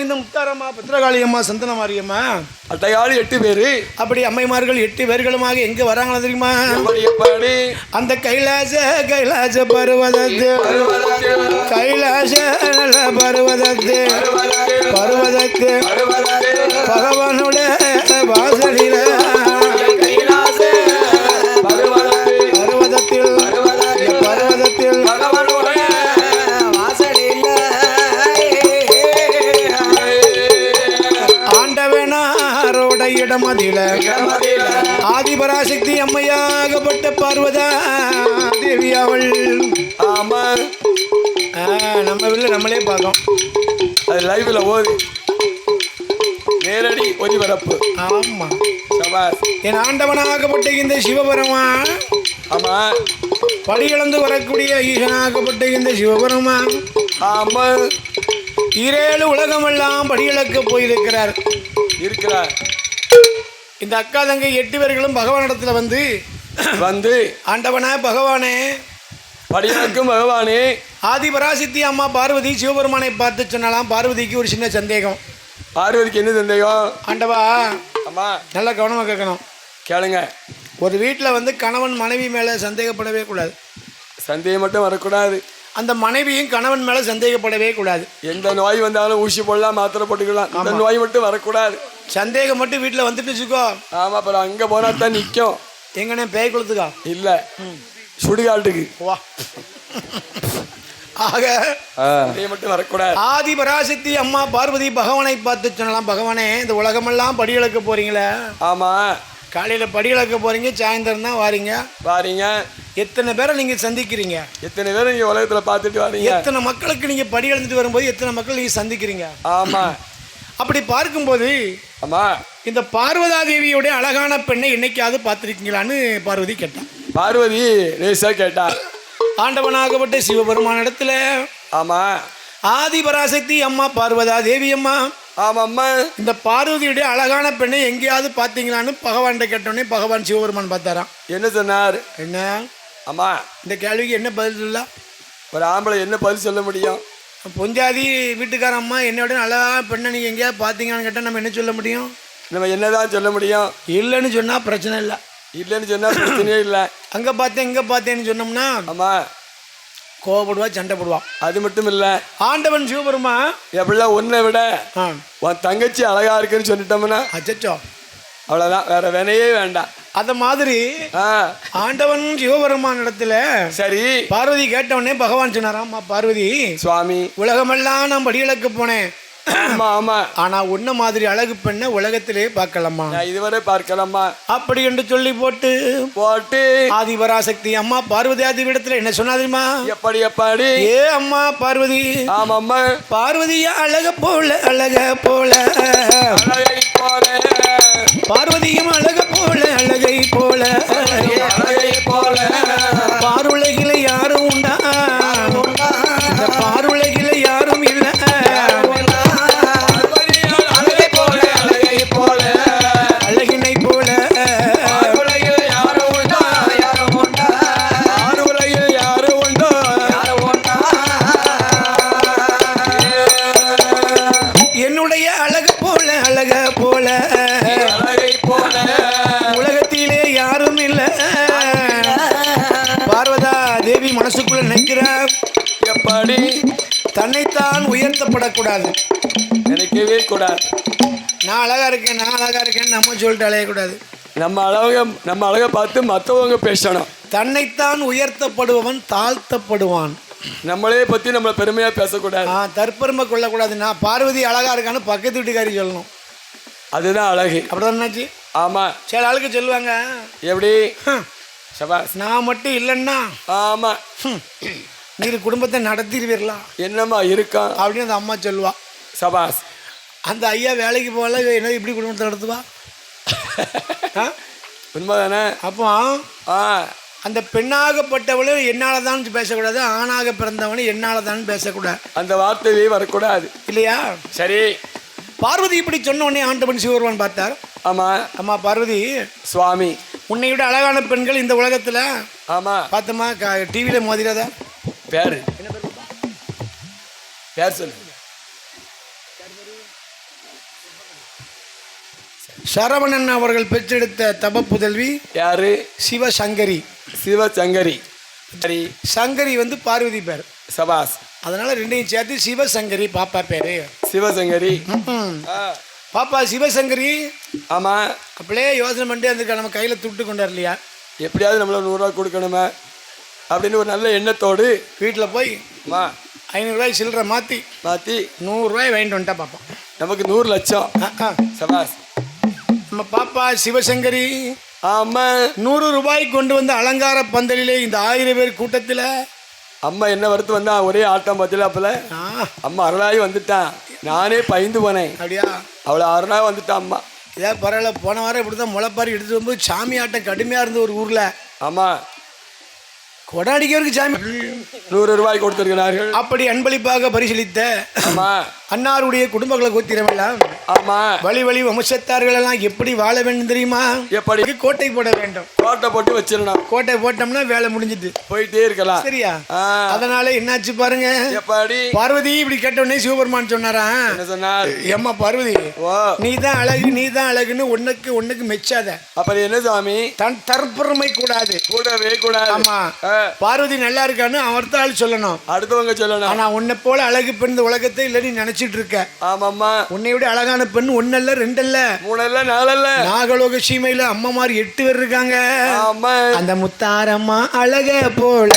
இந்த முத்தாரம்மா பத்திரகாளி அம்மா சந்தன மாரியம்மா அட்டையாளி எட்டு பேரு. அப்படி அம்மைமார்கள் எட்டு பேர்களுமாக எங்க வராங்களா தெரியுமா? அந்த கைலாச கைலாச பருவதத்து. கைலாச பருவதத்து. பருவதத்து. பகவானோட வாசலில இடமதில. ஆதிபராசக்தி அம்மையாகப்பட்ட பார்வதா தேவி அவள். ஆமா. நம்ம வீட்டில் நம்மளே பார்க்கோம் அது லைவ்ல ஓது. நேரடி ஒளிபரப்பு ஆமா. சபாஸ். என் ஆண்டவனாகப்பட்ட இந்த சிவபெருமான். ஆமா. படியிழந்து வரக்கூடிய ஈசனாகப்பட்ட இந்த சிவபெருமான். ஆமா. இரேழு உலகமெல்லாம் படியிழக்க போயிருக்கிறார். இருக்கிறார். இந்த அக்கா தங்கை எட்டு பேர்களும் பகவானிடத்துல வந்து வந்து ஆண்டவனா பகவானே. படியாக்கும் பகவானே. ஆதிபராசித்தி அம்மா பார்வதி சிவபெருமானை பார்த்து சொன்னாலாம். பார்வதிக்கு ஒரு சின்ன சந்தேகம். பார்வதிக்கு என்ன சந்தேகம்? ஆண்டவா ஆமா நல்லா கவனமாக கேட்கணும். கேளுங்க. ஒரு வீட்டில் வந்து கணவன் மனைவி மேலே சந்தேகப்படவே கூடாது. சந்தேகம் மட்டும் வரக்கூடாது. அந்த மனைவியும் கணவன் மேலே சந்தேகப்படவே கூடாது. எந்த நோய் வந்தாலும் ஊசி போடலாம் மாத்திரை போட்டுக்கலாம். இந்த நோய் மட்டும் வரக்கூடாது. சந்தேகம் மட்டும் வீட்டில் வந்துட்டு வச்சுக்கோ. ஆமா அப்புறம் அங்க போனா தான் நிக்கும். எங்கண்ணே பேய் கொடுத்துக்கா இல்ல. சுடுகாட்டுக்கு. வா. ஆக மட்டும் வரக்கூடாது. ஆதி பராசக்தி அம்மா பார்வதி பகவானை பார்த்து சொன்னலாம் பகவானே இந்த உலகமெல்லாம் படி இழக்க போறீங்களே. ஆமா. காலையில் படி இழக்க போறீங்க சாயந்தரம் தான் வாரீங்க. வாரீங்க. எத்தனை பேரை நீங்கள் சந்திக்கிறீங்க? எத்தனை பேர் நீங்க உலகத்துல பார்த்துட்டு வாரீங்க? எத்தனை மக்களுக்கு நீங்கள் படி இழந்துட்டு வரும்போது எத்தனை மக்கள் நீங்கள் சந்திக்கிறீங்க? ஆமா. அப்படி பார்க்கும்போது ஆமா. இந்த பார்வதா தேவியோட அழகான பெண்ணை என்னைக்காவது பார்த்துருக்கீங்களான்னு பார்வதி கேட்டான். பார்வதி ரேசா கேட்டா. ஆண்டவனாகப்பட்ட சிவபெருமான இடத்துல ஆமா. ஆதி பராசக்தி அம்மா பார்வதா தேவி அம்மா ஆமா அம்மா இந்த பார்வதியுடைய அழகான பெண்ணை எங்கேயாவது பார்த்தீங்களான்னு பகவான்கிட்ட கேட்டோடனே பகவான் சிவபெருமான் பார்த்தாராம். என்ன சொன்னார்? என்ன? ஆமா இந்த கேள்விக்கு என்ன பதில் சொல்ல? ஒரு ஆம்பளை என்ன பதில் சொல்ல முடியும்? பொஞ்சாதி வீட்டுக்கார அம்மா என்னோட அழகான பெண்ணை நீங்கள் எங்கேயாவது பார்த்தீங்களான்னு கேட்டால் நம்ம என்ன சொல்ல முடியும்? நம்ம என்னதான் சொல்ல முடியும்? இல்லைன்னு சொன்னால் பிரச்சனை இல்லை. இல்லைன்னு சொன்னா பிரச்சனையே இல்லை. அங்கே பார்த்தேன் இங்கே பார்த்தேன்னு சொன்னோம்னா? ஆமா கோவப்படுவா சண்டை போடுவா அது மட்டும் இல்ல ஆண்டவன் சிவபெருமா? எப்படிலாம் ஒன்றை விட உன் தங்கச்சி அழகா இருக்குன்னு சொல்லிட்டோம்னா அச்சச்சோ. அவ்வளவுதான். வேற வினையே வேண்டாம். அத மாதிரி ஆண்டவன் சிவபெருமான் இடத்துல சரி. பார்வதி கேட்டவொடனே பகவான் சொன்னாராம்மா பார்வதி சுவாமி. உலகமெல்லாம் நான் படியிழக்க போனேன். ஆமா ஆமா. ஆனா உன்ன மாதிரி அழகு பெண்ணை உலகத்திலே பார்க்கலாமா? இதுவரை பார்க்கலாமா? அப்படி என்று சொல்லி போட்டு போட்டு ஆதிபராசக்தி அம்மா பார்வதி ஆதி இடத்துல என்ன சொன்னா தெரியுமா? எப்படி எப்படி? ஏ அம்மா பார்வதி. ஆமாம்மா பார்வதியா அழக போல அழக போல. அழகை போல. பார்வதியும் அழக போல நினைக்கவே கூடாது. நான் அழகா இருக்கேன் நான் அழகா இருக்கேன் நம்ம சொல்லிட்டு அலையக்கூடாது. நம்ம அழக நம்ம அழகை பார்த்து மற்றவங்க பேசணும். தன்னைத்தான் உயர்த்தப்படுபவன் தாழ்த்தப்படுவான். நம்மளே பத்தி நம்மளை பெருமையா பேசக்கூடாது. ஆ தற்பெருமை கொள்ளக்கூடாது. நான் பார்வதி அழகா இருக்கான்னு பக்கத்து வீட்டுக்காரி சொல்லணும். அதுதான் அழகு. அப்படிதான் என்னாச்சு? ஆமா. சில ஆளுக்கு சொல்லுவாங்க. எப்படி? "ஹம், சபாஸ் நான் மட்டும் இல்லைன்னா ஆமா. ஹம், நீர் குடும்பத்தை நடத்திடுவீர்களா? என்னம்மா இருக்கான் அப்படின்னு அந்த அம்மா சொல்லுவா. சபாஸ் அந்த ஐயா வேலைக்கு போகல என்ன இப்படி குடும்பத்தை நடத்துவா? ஆ? உண்மைதானே? அப்போ அந்த பெண்ணாகப்பட்டவளும் என்னால தான் பேசக்கூடாது ஆணாக பிறந்தவனும் என்னால தான் பேசக்கூடாது. அந்த வார்த்தையே வரக்கூடாது. இல்லையா? சரி. பார்வதி இப்படி சொன்ன உடனே ஆண்டவன் சிவருவான் பார்த்தார். ஆமா. அம்மா பார்வதி சுவாமி. உன்னை விட அழகான பெண்கள் இந்த உலகத்துல. ஆமா. பார்த்தம்மா டிவியில மோதிராதா? பேரு. பேர் சொல்லு. சரவணன் அவர்கள் பெற்றெடுத்த தப புதல்வி யாரு? சிவசங்கரி. சிவசங்கரி. சரி. சங்கரி வந்து பார்வதி பேர். சபாஸ். அதனால ரெண்டையும் சேர்த்து சிவசங்கரி பாப்பா பேரு. சிவசங்கரி. பாப்பா சிவசங்கரி. ஆமா. அப்படியே யோசனை பண்ணிட்டு அந்த நம்ம கையில துட்டு கொண்டு வரலையா எப்படியாவது நம்மள நூறுரூவா கொடுக்கணுமே அப்படின்னு ஒரு நல்ல எண்ணத்தோடு வீட்டில் போய் அம்மா ஐநூறுரூவாய் சில்லறை மாற்றி மாற்றி நூறுரூவாய் வாங்கிட்டு வந்துட்டா பாப்பா. நமக்கு நூறு லட்சம். சபாஸ். நம்ம பாப்பா சிவசங்கரி ஆமா. நூறு ரூபாய் கொண்டு வந்த அலங்கார பந்தலிலே இந்த ஆயிரம் பேர் கூட்டத்தில் அம்மா என்ன வரத்து வந்தா? ஒரே ஆட்டம் ஆ. அம்மா அருளாகி வந்துட்டான் நானே பயந்து போனேன். அப்படியா? அவளை அருளாக வந்துட்டான் அம்மா. இதான் பரவாயில்ல. போன வாரம் இப்படி தான் முளைப்பாரி எடுத்துட்டு வரும்போது சாமி ஆட்டம் கடுமையாக இருந்த ஒரு ஊரில். ஆமா. கொடை அடிக்கிறதுக்கு சாமி நூறு ரூபாய் கொடுத்திருக்கிறார்கள். அப்படி அன்பளிப்பாக பரிசீலித்த ஆமா. அன்னாருடைய குடும்பங்களை கோத்திரமெல்லாம் ஆமா. வழி வழி வம்சத்தார்கள் எல்லாம் எப்படி வாழ வேண்டும் தெரியுமா? எப்படி? கோட்டை போட வேண்டும். கோட்டை போட்டு வச்சிடணும். கோட்டை போட்டோம்னா வேலை முடிஞ்சிட்டு போயிட்டே இருக்கலாம். சரியா? அதனால என்னாச்சு பாருங்க. எப்படி? பார்வதி இப்படி கேட்டவுடனே சிவபெருமான் சொன்னாராம் என்ன சொன்னார்? ஏம்மா பார்வதி நீ தான் அழகு நீ தான் அழகுன்னு ஒண்ணுக்கு ஒண்ணுக்கு மெச்சாத. அப்படி என்ன சாமி? தன் தற்பெருமை கூடாது. கூடவே கூடாது. ஆமா. பார்வதி நல்லா இருக்கான்னு அவர்த்த ஆள் சொல்லணும். அடுத்தவங்க சொல்லணும். ஆனா உன்னை போல அழகு பெண் உலகத்தை இல்ல நீ நினைச்சிட்டு இருக்க ஆமாம்மா. உன்னை விட அழகான பெண் ஒன்னல்ல ரெண்டல்ல? மூணல்ல நாலல்ல. நாகலோக சீமையில அம்மா மாதிரி எட்டு பேர் இருக்காங்க. ஆமா. அந்த முத்தாரம்மா அழக போல.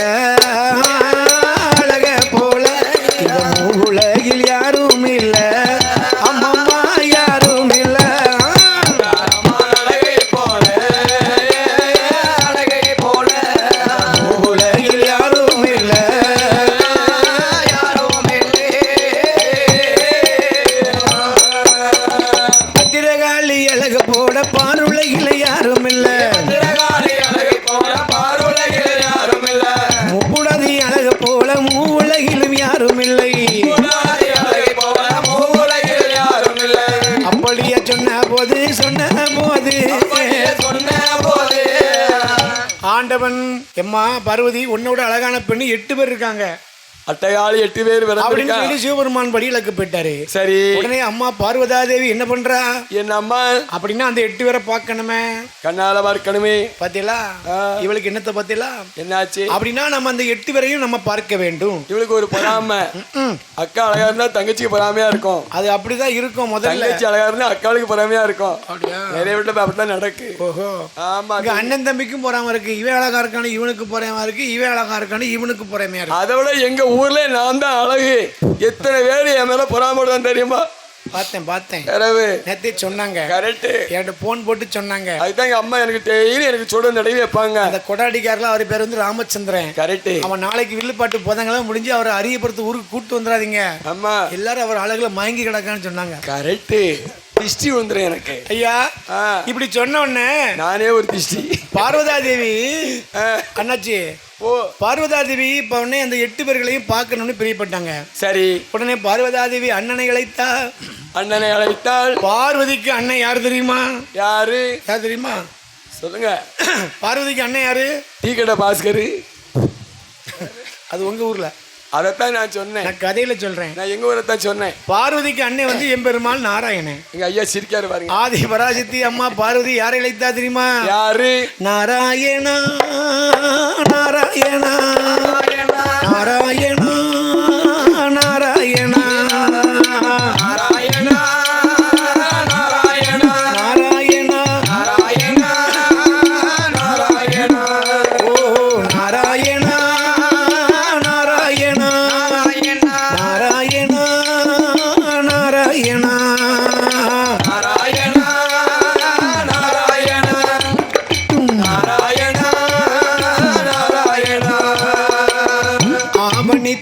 ஆண்டவன் எம்மா பார்வதி உன்னோட அழகான பெண்ணு எட்டு பேர் இருக்காங்க. அட்டையாளி எட்டு பேர் அப்படின்னு சொல்லி சிவபெருமான் படி இலக்கு போயிட்டாரு. சரி. உடனே அம்மா பார்வதா தேவி என்ன பண்றா? என் அம்மா? அப்படின்னா அந்த எட்டு பேரை பார்க்கணுமே. கண்ணால பார்க்கணுமே. பாத்தீங்களா. இவளுக்கு என்னத்த பாத்தீங்களா? என்னாச்சு? அப்படின்னா நம்ம அந்த எட்டு பேரையும் நம்ம பார்க்க வேண்டும். இவளுக்கு ஒரு பொறாம. அக்கா அழகா இருந்தா தங்கச்சிக்கு பொறாமையா இருக்கும். அது அப்படிதான் இருக்கும் முதல்ல. தங்கச்சி அழகா இருந்தா அக்காளுக்கு பொறாமையா இருக்கும். நிறைய வீட்டுல அப்படிதான் நடக்கு. ஓஹோ. ஆமா. அண்ணன் தம்பிக்கும் பொறாம இருக்கு. இவன் அழகா இருக்கானு இவனுக்கு பொறாம இருக்கு. இவன் அழகா இருக்கானு இவனுக்கு பொறாமையா இருக்கு. அதை விட எங்க ஊர்ல நான் தான் அழகு. எத்தனை பேர் என் மேல பொறாம தான் தெரியுமா? பார்த்தேன் பார்த்தேன். கரவு நேத்தே சொன்னாங்க. கரெக்ட் என்கிட்ட போன் போட்டு சொன்னாங்க. அதுதான் எங்க அம்மா எனக்கு டெய்லி எனக்கு சுட நடுவி வைப்பாங்க. அந்த கொடாடிக்காரில் அவர் பேர் வந்து ராமச்சந்திரன். கரெக்ட் அவன் நாளைக்கு வில்லுப்பாட்டு போதாங்களாம் முடிஞ்சு அவரை அரியப்படுத்த ஊருக்கு கூட்டு வந்துடாதீங்க அம்மா. எல்லாரும் அவர் அழகுல மயங்கி கிடக்கான்னு சொன்னாங்க. கரெக்ட் திஷ்டி வந்துடும் எனக்கு. ஐயா இப்படி சொன்ன உடனே நானே ஒரு திஷ்டி. பார்வதா தேவி அண்ணாச்சி ஓ. பார்வதா தேவி இப்ப உடனே அந்த எட்டு பேர்களையும் பார்க்கணும்னு பிரியப்பட்டாங்க. சரி. உடனே பார்வதா தேவி அண்ணனை அழைத்தா அண்ணனை அழைத்தால் பார்வதிக்கு அண்ணன் யார் தெரியுமா? யாரு? யார் தெரியுமா? சொல்லுங்க. பார்வதிக்கு அண்ணன் யாரு? டீ கடை பாஸ்கர். அது உங்க ஊர்ல. அதைத்தான் நான் சொன்னேன். நான் கதையில சொல்றேன். நான் எங்க ஊரை தான் சொன்னேன். பார்வதிக்கு அண்ணன் வந்து எம்பெருமாள் நாராயணன். எங்க ஐயா சிரிக்காரு பாருங்க. ஆதி பராசக்தி அம்மா பார்வதி யாரை அழைத்தா தெரியுமா? யாரு? நாராயணா நாராயணா நாராயணா. நாராயணா.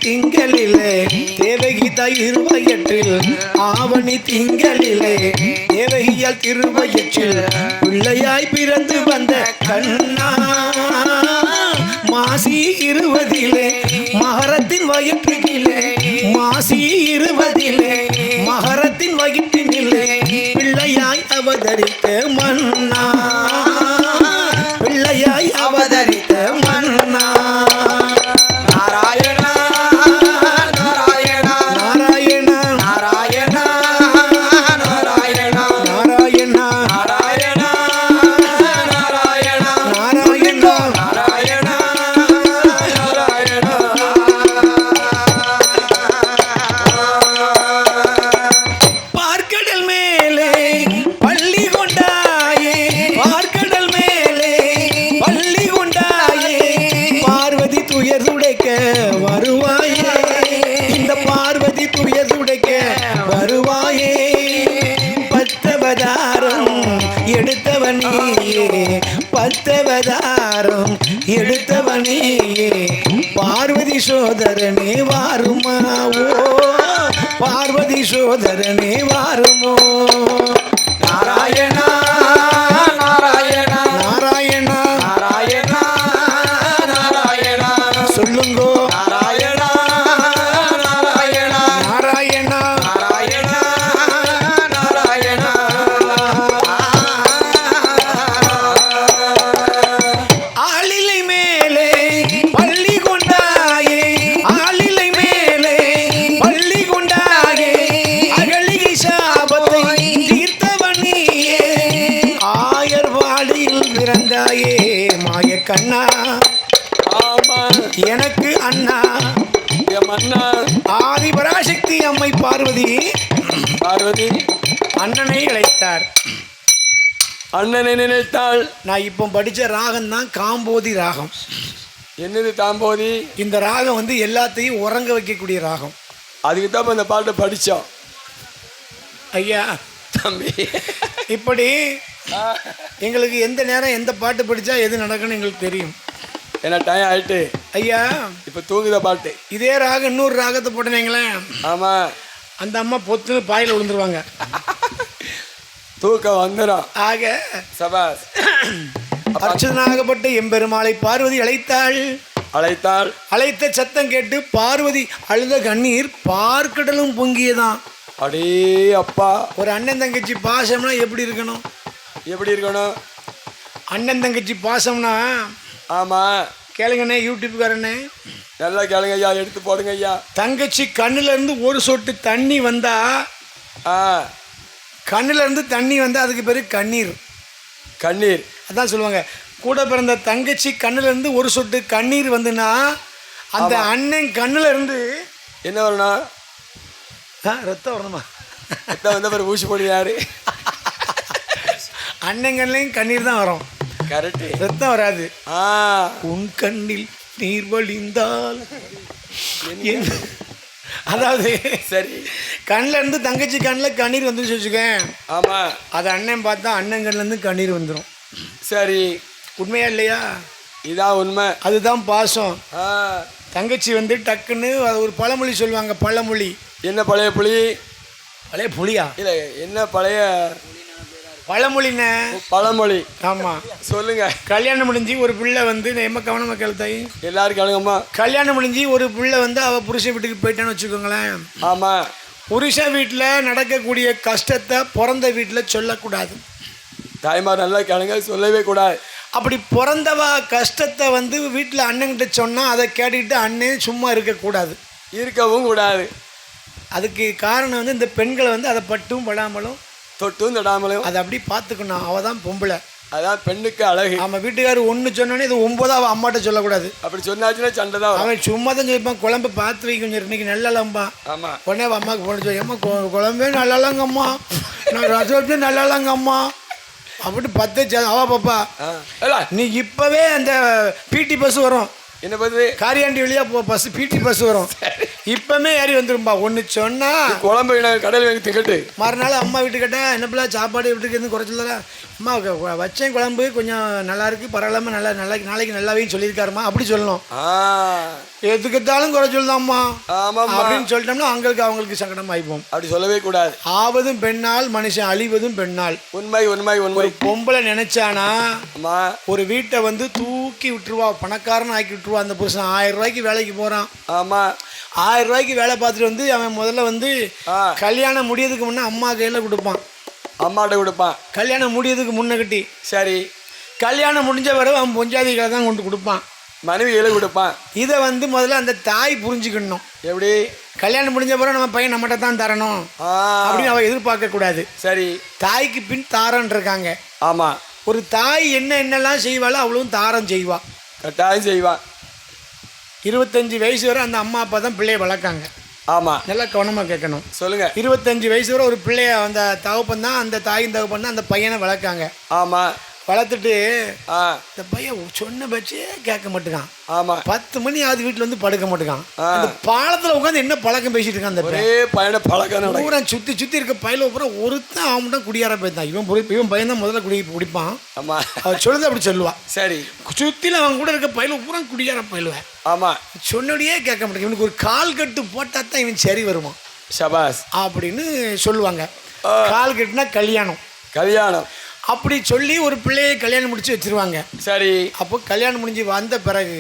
திங்களிலே தேவகிதா இருவயற்றில் ஆவணி திங்களிலே தேவகியால் திருவயற்றில் பிள்ளையாய் பிறந்து வந்த கண்ணா. மாசி இருவதிலே மகரத்தின் வயிற்றிலே மாசி இருவதிலே மகரத்தின் வயிற்றினிலே பிள்ளையாய் அவதரித்த சோதரனே வாருமாவோ பார்வதி சோதரனே வாருமோ? நாராயணா பிறந்தாயே மாய கண்ணா. ஆமா. எனக்கு அண்ணா. மன்னா ஆதி பராசக்தி அம்மை பார்வதி. பார்வதி. அண்ணனை இழைத்தார். அண்ணனை நினைத்தாள். நான் இப்போ படித்த ராகம் தான் காம்போதி ராகம். என்னது தாம்போதி இந்த ராகம் வந்து எல்லாத்தையும் உறங்க வைக்கக்கூடிய ராகம். அதுக்கு தான் இந்த பாட்டை படிச்சோம் ஐயா. தம்பி. இப்படி எங்களுக்கு எந்த நேரம் எந்த பாட்டு படித்தா எது நடக்குன்னு எங்களுக்கு தெரியும். என்ன டைம் ஆயிட்டு. ஐயா. இப்ப தூங்குத பாட்டு. இதே ராகம் இன்னொரு ராகத்தை போட்டனீங்களேன். ஆமா. அந்த அம்மா பொத்துன்னு பாயில் விழுந்துருவாங்க. தூக்கம் வந்துடும் ஆக சபாஸ் அர்ச்சனாகப்பட்ட எம்பெருமாளை பார்வதி அழைத்தாள். அழைத்தாள். அழைத்த சத்தம் கேட்டு பார்வதி அழுத கண்ணீர் பார்க்கடலும் பொங்கியதான் அடே அப்பா. ஒரு அண்ணன் தங்கச்சி பாசம்னா எப்படி இருக்கணும்? எப்படி இருக்கணும்? அண்ணன் தங்கச்சி பாசம்னா? ஆமா. கேளுங்கண்ணே யூடியூப்காரண்ணே. நல்லா கேளுங்க ஐயா எடுத்து போடுங்க ஐயா. தங்கச்சி கண்ணுல இருந்து ஒரு சொட்டு தண்ணி வந்தா ஆ. கண்ணுல இருந்து தண்ணி வந்தா அதுக்கு பேரு கண்ணீர். கண்ணீர். அதான் சொல்லுவாங்க. கூட பிறந்த தங்கச்சி கண்ணுல இருந்து ஒரு சொட்டு கண்ணீர் வந்துன்னா அந்த அண்ணன் கண்ணுல இருந்து என்ன வரணும்? ரத்தம் வரணுமா? எத்தனை வந்த பிறகு ஊசி போடு கண்ணுலையும் கண்ணீர் தான் வரும். கரெக்டு ரத்தம் வராது. ஆ. உன் கண்ணில் நீர் வழிந்தால். அதாவது சரி. கண்ணுல இருந்து தங்கச்சி கண்ணில் கண்ணீர் வந்துச்சு வச்சுக்கேன் ஆமா. அது அண்ணன் பார்த்தா அண்ணன் கண்ணீர் வந்துடும் சரி. உண்மையா இல்லையா? இதான் உண்மை. அதுதான் பாசம். தங்கச்சி வந்து டக்குன்னு ஒரு பழமொழி சொல்லுவாங்க பழமொழி. என்ன பழைய புலி? பழைய புலியா? இல்லை என்ன பழைய பழமொழிண்ணே பழமொழி. ஆமாம் சொல்லுங்க. கல்யாணம் முடிஞ்சு ஒரு பிள்ளை வந்து எம்ம கவனமாக கேள்த்தாய் எல்லாரும் கேளுங்கம்மா கல்யாணம் முடிஞ்சு ஒரு பிள்ளை வந்து அவள் புருஷன் வீட்டுக்கு போயிட்டான்னு வச்சுக்கோங்களேன். ஆமா. புருஷன் வீட்டில் நடக்கக்கூடிய கஷ்டத்தை பிறந்த வீட்டில் சொல்லக்கூடாது. தாய்மார் நல்லா கேளுங்க சொல்லவே கூடாது. அப்படி பிறந்தவ கஷ்டத்தை வந்து வீட்டில் அண்ணன்கிட்ட சொன்னால் அதை கேட்டுக்கிட்டு அண்ணன் சும்மா இருக்கக்கூடாது இருக்கவும் கூடாது. அதுக்கு காரணம் வந்து இந்த பெண்களை வந்து அதை பட்டும் படாமலும் தொட்டும் தொடாமலும் அதை அப்படி பார்த்துக்கணும். அவள் தான் பொம்பளை. அதான் பெண்ணுக்கு அழகு. நம்ம வீட்டுக்காரர் ஒன்று சொன்னோன்னே இது ஒன்பதா அவள் அம்மாட்ட சொல்லக்கூடாது. அப்படி சொன்னாச்சுன்னா சண்டை தான். அவன் சும்மா தான் சொல்லிப்பான் குழம்பு பார்த்து வைக்க கொஞ்சம் இன்னைக்கு நல்லலம்பா ஆமா. உடனே அம்மாவுக்கு போன சொல்லி அம்மா குழம்பே நல்லாலங்கம்மா நான் ரசம் வச்சு நல்லாலங்கம்மா அப்படி பத்து அவ பாப்பா நீ இப்போவே அந்த பிடி பஸ் வரும். என்ன பண்ணுது காரியாண்டி வழியாக போ பஸ் பிடி பஸ் வரும். இப்போமே ஏறி வந்துரும்பா. ஒன்று சொன்னால் குழம்பு கடையில் வாங்கி திக்கட்டு மறுநாள் அம்மா வீட்டுக்கிட்ட என்னப்பில்ல சாப்பாடு வீட்டுக்கு எதுவும் குறைச்சல அம்மா வச்சேன் குழம்பு கொஞ்சம் நல்லா இருக்கு. பரவாயில்லாம நல்லா நாளைக்கு நாளைக்கு நல்லாவே சொல்லியிருக்காருமா? அப்படி சொல்லணும். எதுக்குத்தாலும் குறை சொல்லலாம்மா அப்படின்னு சொல்லிட்டோம்னா அவங்களுக்கு அவங்களுக்கு சங்கடம் ஆயிப்போம் அப்படி சொல்லவே கூடாது. ஆவதும் பெண்ணால் மனுஷன் அழிவதும் பெண்ணால். உண்மை உண்மை உண்மை. பொம்பளை நினைச்சானா ஒரு வீட்டை வந்து தூக்கி விட்டுருவா பணக்காரன் ஆக்கி விட்டுருவா அந்த புருஷன் ஆயிரம் ரூபாய்க்கு வேலைக்கு போறான். ஆமா. ஆயிரம் ரூபாய்க்கு வேலை பார்த்துட்டு வந்து அவன் முதல்ல வந்து கல்யாணம் முடியறதுக்கு முன்னே அம்மா கையில் கொடுப்பான். அம்மாட்ட கொடுப்பான். கல்யாணம் முடியறதுக்கு முன்ன கட்டி. சரி. கல்யாணம் முடிஞ்ச பிறகு அவன் பொஞ்சாதிகளை தான் கொண்டு கொடுப்பான். மனைவி கொடுப்பான். இதை வந்து முதல்ல அந்த தாய் புரிஞ்சுக்கணும். எப்படி? கல்யாணம் முடிஞ்ச பிறகு நம்ம பையன் நம்மகிட்ட தான் தரணும். அப்படின்னு அவன் எதிர்பார்க்க கூடாது. சரி. தாய்க்கு பின் தாரன் இருக்காங்க. ஆமா. ஒரு தாய் என்ன என்னெல்லாம் செய்வாளோ அவ்வளவும் தாரம் செய்வா. கட்டாயம் செய்வான் இருபத்தஞ்சு வயசு வரை அந்த அம்மா அப்பா தான் பிள்ளைய வளர்க்காங்க. ஆமா. நல்லா கவனமாக கேட்கணும். சொல்லுங்க. இருபத்தஞ்சு வயசு வரை ஒரு பிள்ளைய அந்த தகப்பன் தான் அந்த தாயின் தகப்பன் தான் அந்த பையனை வளர்க்காங்க. ஆமா. வளர்த்துட்டு இந்த பையன் சொன்ன பேச்சே கேட்க மாட்டேங்கான். ஆமா. பத்து மணி ஆகுது வீட்டில் வந்து படுக்க மாட்டேங்கான். அந்த பாலத்தில் உட்காந்து என்ன பழக்கம் பேசிட்டு இருக்கான் அந்த பயண பழக்கம் பூரா சுற்றி சுற்றி இருக்க பயில பூரா ஒருத்தன் அவன் மட்டும் குடியார போயிருந்தான் இவன் இவன் பையன் தான் முதல்ல குடி குடிப்பான். ஆமா. அவன் சொல்லுது அப்படி சொல்லுவா. சரி. சுற்றில அவன் கூட இருக்க பயில பூரா குடியார பயிலுவேன் ஆமா. சொன்னோடையே கேட்க மாட்டேங்க இவனுக்கு ஒரு கால் கட்டு போட்டால் தான் இவன் சரி வருவான். சபாஸ் அப்படின்னு சொல்லுவாங்க. கால் கட்டுனா கல்யாணம். கல்யாணம். அப்படி சொல்லி ஒரு பிள்ளையை கல்யாணம் முடிச்சு வச்சிருவாங்க. சரி. அப்போ கல்யாணம் முடிஞ்சு வந்த பிறகு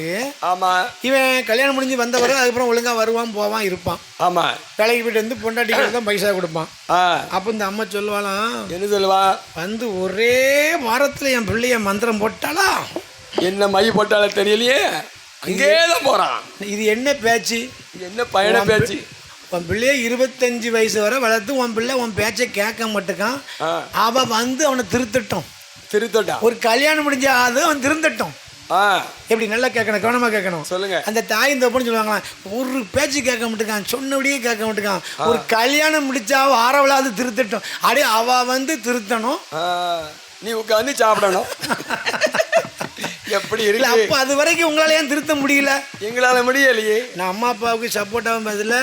ஆமா. இவன் கல்யாணம் முடிஞ்சு வந்த பிறகு அதுக்கப்புறம் ஒழுங்கா வருவான் போவான் இருப்பான். ஆமா. வேலைக்கு போயிட்டு வந்து பொண்டாட்டிக்கு தான் பைசா கொடுப்பான். அப்போ இந்த அம்மா சொல்லுவாளாம் என்ன சொல்லுவா? வந்து ஒரே வாரத்தில் என் பிள்ளைய மந்திரம் போட்டாளா? என்ன மை போட்டால தெரியலையே. அங்கே தான் போறான். இது என்ன பேச்சு? என்ன பயண பேச்சு? உன் பிள்ளைய இருபத்தஞ்சு வயசு வரை வளர்த்து உன் பிள்ளை உன் பேச்சை கேட்க மாட்டேக்கான். ஆ. அவ வந்து அவனை திருத்தட்டும். திருத்தோட்டா? ஒரு கல்யாணம் முடிஞ்ச அது அவன் திருந்தட்டும். எப்படி நல்லா கேட்கணும் கவனமா கேட்கணும்? சொல்லுங்க. அந்த தாய் இந்த பொண்ணு சொல்லுவாங்களாம் ஒரு பேச்சு கேட்க மாட்டேங்கான் சொன்னபடியே கேட்க மாட்டேங்கான் ஒரு கல்யாணம் முடிச்சா ஆறவளாவது திருத்தட்டும். அடே அவ வந்து திருத்தணும். நீ உட்காந்து சாப்பிடணும். எப்படி இல்ல இருக்கு? அப்ப அது வரைக்கும் உங்களால ஏன் திருத்த முடியல? எங்களால முடியலையே. நான் அம்மா அப்பாவுக்கு சப்போர்ட்டாகவும் பேசல.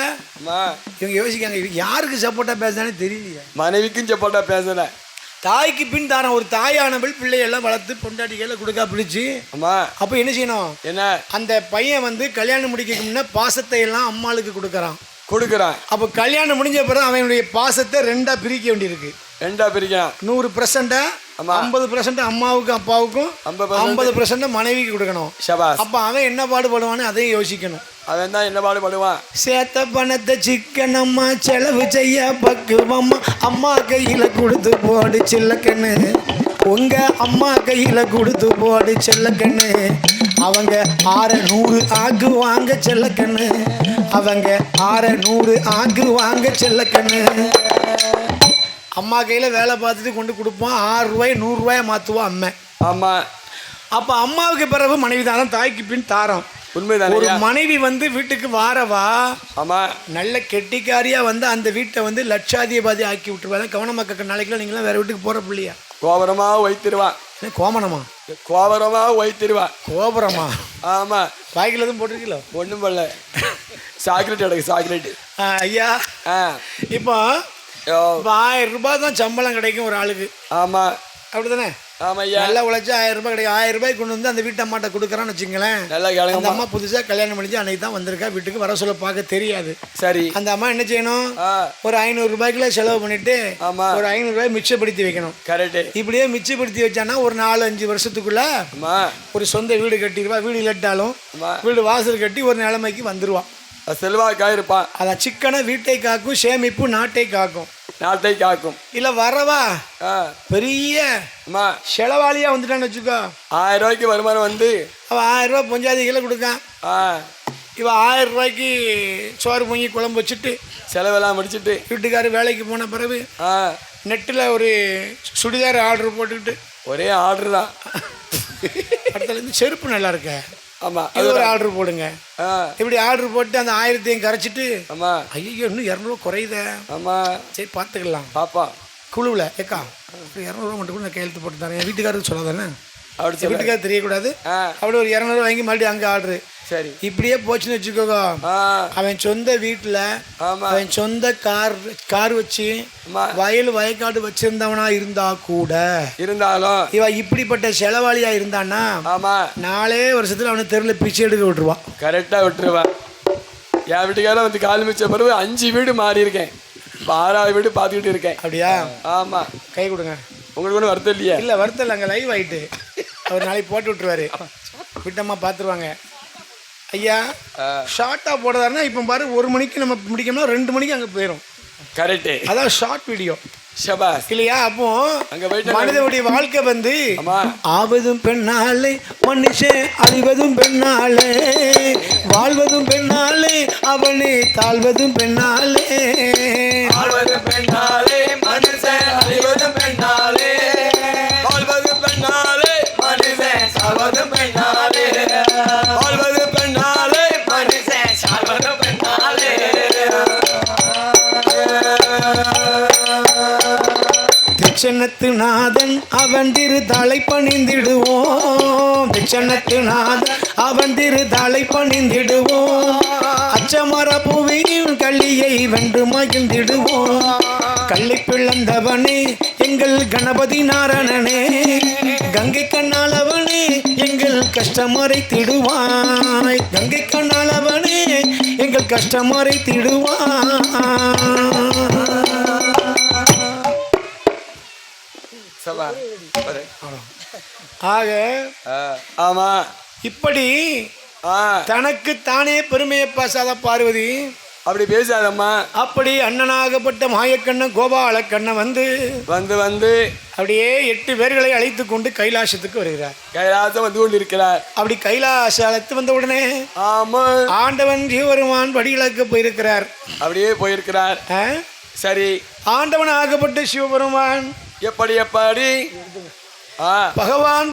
இவங்க யோசிக்காங்க இவங்க யாருக்கு சப்போர்ட்டா பேசுறானே தெரியலையே. மனைவிக்கும் சப்போட்டா பேசல தாய்க்கு பின் தாரம் ஒரு தாயானவள் பிள்ளையெல்லாம் வளர்த்து பொண்டாட்டிகளை கொடுக்கா பிடிச்சி அப்போ என்ன செய்யணும்? என்ன? அந்த பையன் வந்து கல்யாணம் முடிக்க முன்ன பாசத்தை எல்லாம் அம்மாளுக்கு கொடுக்குறான். கொடுக்குறான். அப்போ கல்யாணம் முடிஞ்ச பிறகு அவனுடைய பாசத்தை ரெண்டா பிரிக்க வேண்டியிருக்கு. ரெண்டா பிரிக்கலாம் நூறு பர்சன்டா ஆமா. ஐம்பது பர்சன்ட் அம்மாவுக்கும் அப்பாவுக்கும் 50% ஐம்பது பர்சன்ட் மனைவிக்கு கொடுக்கணும். அப்போ அவன் என்ன பாடுபடுவான்னு அதையும் யோசிக்கணும். அவன் தான் என்ன பாடுபடுவான்? சேத்த பணத்தை சிக்கனம்மா செலவு செய்ய பக்குவம்மா அம்மா கையில கொடுத்து போடு சில்லக்கண்ணு. உங்க அம்மா கையில கொடுத்து போடு செல்லக்கண்ணு. அவங்க ஆற நூறு ஆகுவாங்க செல்லக்கண்ணு. அவங்க ஆற நூறு ஆகுவாங்க செல்லக்கண்ணு அம்மா கையில் வேலை பார்த்துட்டு கொண்டு கொடுப்போம். ஆறு ரூபாய் நூறுரூவாயை மாற்றுவோம் அம்மை. ஆமா. அப்போ அம்மாவுக்கு பிறகு மனைவி தானம் தாய்க்கு பின் தாரம். ஒரு உண்மைதானே மனைவி வந்து வீட்டுக்கு வாரவா? ஆமா. நல்ல கெட்டிக்காரியா வந்து அந்த வீட்டை வந்து லட்சாதிபதி ஆக்கி விட்டுருவாங்க கவனமா கேட்க நாளைக்கெல்லாம் நீங்களாம் வேற வீட்டுக்கு போற பிள்ளையா? கோபுரமா வைத்திருவான் கோமணமா? கோபுரமா வைத்திருவான் கோபுரமா? ஆமா. பாய்க்கில் எதுவும் போட்டிருக்கீங்களோ? ஒண்ணும் பண்ணல சாக்லேட் எடுக்கு சாக்லேட். ஆ, ஐயா. இப்போ இப்போ ஆயிரம் ரூபாய் தான் சம்பளம் கிடைக்கும் ஒரு ஆளுக்கு. ஆமா. அப்படிதானே? ஆமா ஐயா நல்லா உழைச்சா ஆயிரம் ரூபாய் கிடைக்கும். ஆயிரம் ரூபாய் கொண்டு வந்து அந்த வீட்டு அம்மாட்ட கொடுக்குறான்னு வச்சுங்களேன் நல்லா அந்த கிளம்புமா அம்மா புதுசாக கல்யாணம் பண்ணிச்சு அன்னைக்கு தான் வந்திருக்கா. வீட்டுக்கு வர சொல்ல பார்க்க தெரியாது. சரி. அந்த அம்மா என்ன செய்யணும்? ஒரு ஐநூறு ரூபாய்க்குள்ள செலவு பண்ணிட்டு ஆமா. ஒரு ஐநூறு ரூபாய் மிச்சப்படுத்தி வைக்கணும். கரெக்டு இப்படியே மிச்சப்படுத்தி வச்சானா ஒரு நாலு அஞ்சு வருஷத்துக்குள்ள ஒரு சொந்த வீடு கட்டிடுவா. வீடு இல்லாட்டாலும் வீடு வாசல் கட்டி ஒரு நிலைமைக்கு வந்துருவான். செல்வாக்கா இருப்பான். அதான் சிக்கனை வீட்டை காக்கும் சேமிப்பு நாட்டை காக்கும். நாட்டை காக்கும் இல்லை வரவா? ஆ. பெரிய அம்மா. செலவாளியாக வந்துட்டான்னு வச்சுக்கோ. ஆயிரம் ரூபாய்க்கு வருமானம் வந்து. அவன் ஆயிரம் ரூபாய் பொஞ்சாதிகளை கொடுக்கான் இவன் ஆயிரம் ரூபாய்க்கு சோறு பொங்கி குழம்பு வச்சுட்டு செலவெல்லாம் முடிச்சிட்டு. வீட்டுக்காரர் வேலைக்கு போன பிறகு ஆ. நெட்டில் ஒரு சுடிதார் ஆர்டர் போட்டுக்கிட்டு. ஒரே ஆர்டர் தான். அடுத்ததுலேருந்து செருப்பு நல்லா இருக்க. ஆமா இது ஒரு ஆர்டர் போடுங்க. இப்படி ஆர்டர் போட்டு அந்த ஆயிரத்தையும் கரைச்சிட்டு ஆமா. ஐயோ இன்னும் இரநூறுவா குறையுதே. ஆமா. சரி பார்த்துக்கலாம். பாப்பா. குழுவில் ஏக்கா இரநூறுவா மட்டும் கூட நான் கையெழுத்து போட்டு தரேன். என் வீட்டுக்காரருக்கு சொல்லாதானே அப்படி வீட்டுக்காரர் தெரியக்கூடாது. அப்படி ஒரு இரநூறுவா வாங்கி மறுபடியும் அங்கே ஆர்டரு சரி. இப்படியே போச்சுன்னு வச்சுக்கோங்க. அவன் சொந்த வீட்டில் அவன் சொந்த கார் கார் வச்சு வயல் வயக்காடு வச்சிருந்தவனா இருந்தா கூட இருந்தாலும். இவன் இப்படிப்பட்ட செலவாளியா இருந்தான்னா ஆமா. நாலே வருஷத்துல அவனை தெருவில் பிச்சை எடுக்க விட்டுருவான் கரெக்டாக விட்டுருவேன் என் வீட்டுக்காரன் வந்து கால் மிச்ச பிறகு அஞ்சு வீடு மாறி இருக்கேன். இப்போ ஆறாவது வீடு பார்த்துக்கிட்டு இருக்கேன். அப்படியா? ஆமா. கை கொடுங்க. உங்களுக்கு ஒன்றும் வருத்தம் இல்லையா? இல்ல வருத்தம் அங்கே லைவ் ஆயிட்டு. அவர் நாளைக்கு போட்டு விட்டுருவாரு. விட்டம்மா பார்த்துருவாங்க ஐயா ஷார்ட்டாக போடுறதாருன்னா இப்போ பாரு ஒரு மணிக்கு நம்ம முடிக்கணும்னா ரெண்டு மணிக்கு அங்கே போயிடும் கரெக்டு அதான் ஷார்ட் வீடியோ ஷபாஸ். இல்லையா? அப்போ அங்க போயிட்டு மனிதனுடைய வாழ்க்கை வந்து ஆவதும் பெண்ணாலே மனுஷன் அழிவதும் பெண்ணாலே வாழ்வதும் பெண்ணாலே அவனே தாழ்வதும் பெண்ணாலே. வாழ்வது பெண்ணாலே பெண்ணாலே நாதன் அவன் திரு தலை பணிந்திடுவோம். தட்சணத்து நாதன் அவன் திரு தலை பணிந்திடுவோம். அச்சமர புவியின் கள்ளியை வென்று மகிழ்ந்திடுவோம். கள்ளி பிளந்தவனே எங்கள் கணபதி நாரணனே. கங்கை கண்ணாளவனே எங்கள் கஷ்டமரை திடுவாய் கங்கை கண்ணாளவனே எங்கள் கஷ்டமரை திடுவாய் ஆக ஆமா. இப்படி தனக்கு தானே பெருமையை பேசாத பார்வதி அப்படி பேசாதம்மா. அப்படி அண்ணனாகப்பட்ட மாயக்கண்ணன் கோபாலக்கண்ணன் வந்து வந்து வந்து. அப்படியே எட்டு பேர்களை அழைத்து கொண்டு கைலாசத்துக்கு வருகிறார். கைலாசம் வந்து கொண்டு இருக்கிறார் அப்படி கைலாசத்து வந்த உடனே ஆமா. ஆண்டவன் ஜீவருமான் படியிலக்க போயிருக்கிறார். அப்படியே போயிருக்கிறார்? சரி. ஆண்டவன் ஆகப்பட்ட சிவபெருமான் எப்படி எப்படி? ஆ. பகவான்